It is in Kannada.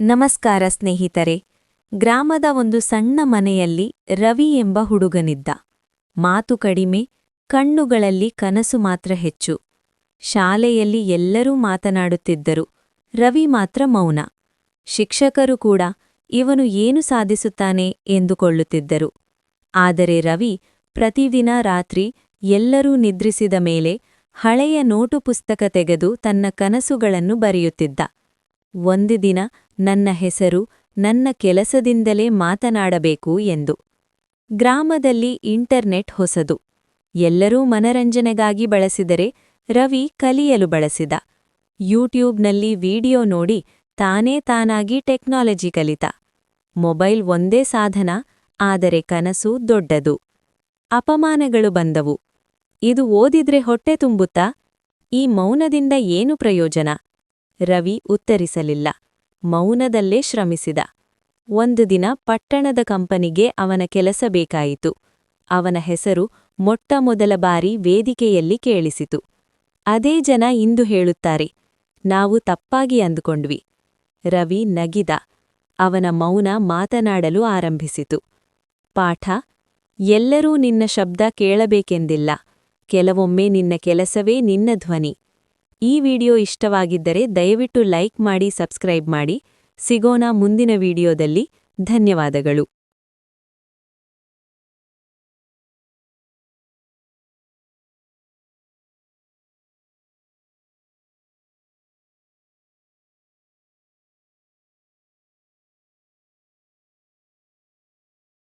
ನಮಸ್ಕಾರ ಸ್ನೇಹಿತರೆ. ಗ್ರಾಮದ ಒಂದು ಸಣ್ಣ ಮನೆಯಲ್ಲಿ ರವಿ ಎಂಬ ಹುಡುಗನಿದ್ದ. ಮಾತು ಕಡಿಮೆ, ಕಣ್ಣುಗಳಲ್ಲಿ ಕನಸು ಮಾತ್ರ ಹೆಚ್ಚು. ಶಾಲೆಯಲ್ಲಿ ಎಲ್ಲರೂ ಮಾತನಾಡುತ್ತಿದ್ದರು. ರವಿ ಮಾತ್ರ ಮೌನ. ಶಿಕ್ಷಕರು ಕೂಡ ಇವನು ಏನು ಸಾಧಿಸುತ್ತಾನೆ ಎಂದುಕೊಳ್ಳುತ್ತಿದ್ದರು. ಆದರೆ ರವಿ ಪ್ರತಿದಿನ ರಾತ್ರಿ ಎಲ್ಲರೂ ನಿದ್ರಿಸಿದ ಮೇಲೆ ಹಳೆಯ ನೋಟು ಪುಸ್ತಕ ತೆಗೆದು ತನ್ನ ಕನಸುಗಳನ್ನು ಬರೆಯುತ್ತಿದ್ದ. ಒಂದು ದಿನ ನನ್ನ ಹೆಸರು ನನ್ನ ಕೆಲಸದಿಂದಲೇ ಮಾತನಾಡಬೇಕು ಎಂದು. ಗ್ರಾಮದಲ್ಲಿ ಇಂಟರ್ನೆಟ್ ಹೊಸದು. ಎಲ್ಲರೂ ಮನರಂಜನೆಗಾಗಿ ಬಳಸಿದರೆ ರವಿ ಕಲಿಯಲು ಬಳಸಿದ. ಯೂಟ್ಯೂಬ್ನಲ್ಲಿ ವಿಡಿಯೋ ನೋಡಿ ತಾನೇ ತಾನಾಗಿ ಟೆಕ್ನಾಲಜಿ ಕಲಿತ. ಮೊಬೈಲ್ ಒಂದೇ ಸಾಧನ, ಆದರೆ ಕನಸು ದೊಡ್ಡದು. ಅಪಮಾನಗಳು ಬಂದವು. ಇದು ಓದಿದ್ರೆ ಹೊಟ್ಟೆ ತುಂಬುತ್ತಾ? ಈ ಮೌನದಿಂದ ಏನು ಪ್ರಯೋಜನ? ರವಿ ಉತ್ತರಿಸಲಿಲ್ಲ. ಮೌನದಲ್ಲೇ ಶ್ರಮಿಸಿದ. ಒಂದು ದಿನ ಪಟ್ಟಣದ ಕಂಪನಿಗೆ ಅವನ ಕೆಲಸ ಬೇಕಾಯಿತು. ಅವನ ಹೆಸರು ಮೊಟ್ಟಮೊದಲ ಬಾರಿ ವೇದಿಕೆಯಲ್ಲಿ ಕೇಳಿಸಿತು. ಅದೇ ಜನ ಇಂದು ಹೇಳುತ್ತಾರೆ, ನಾವು ತಪ್ಪಾಗಿ ಅಂದುಕೊಂಡ್ವಿ. ರವಿ ನಗಿದ. ಅವನ ಮೌನ ಮಾತನಾಡಲು ಆರಂಭಿಸಿತು. ಪಾಠ, ಎಲ್ಲರೂ ನಿನ್ನ ಶಬ್ದ ಕೇಳಬೇಕೆಂದಿಲ್ಲ. ಕೆಲವೊಮ್ಮೆ ನಿನ್ನ ಕೆಲಸವೇ ನಿನ್ನ ಧ್ವನಿ. ಈ ವಿಡಿಯೋ ಇಷ್ಟವಾಗಿದ್ದರೆ ದಯವಿಟ್ಟು ಲೈಕ್ ಮಾಡಿ ಸಬ್ಸ್ಕ್ರೈಬ್ ಮಾಡಿ. ಸಿಗೋಣ ಮುಂದಿನ ವಿಡಿಯೋದಲ್ಲಿ. ಧನ್ಯವಾದಗಳು.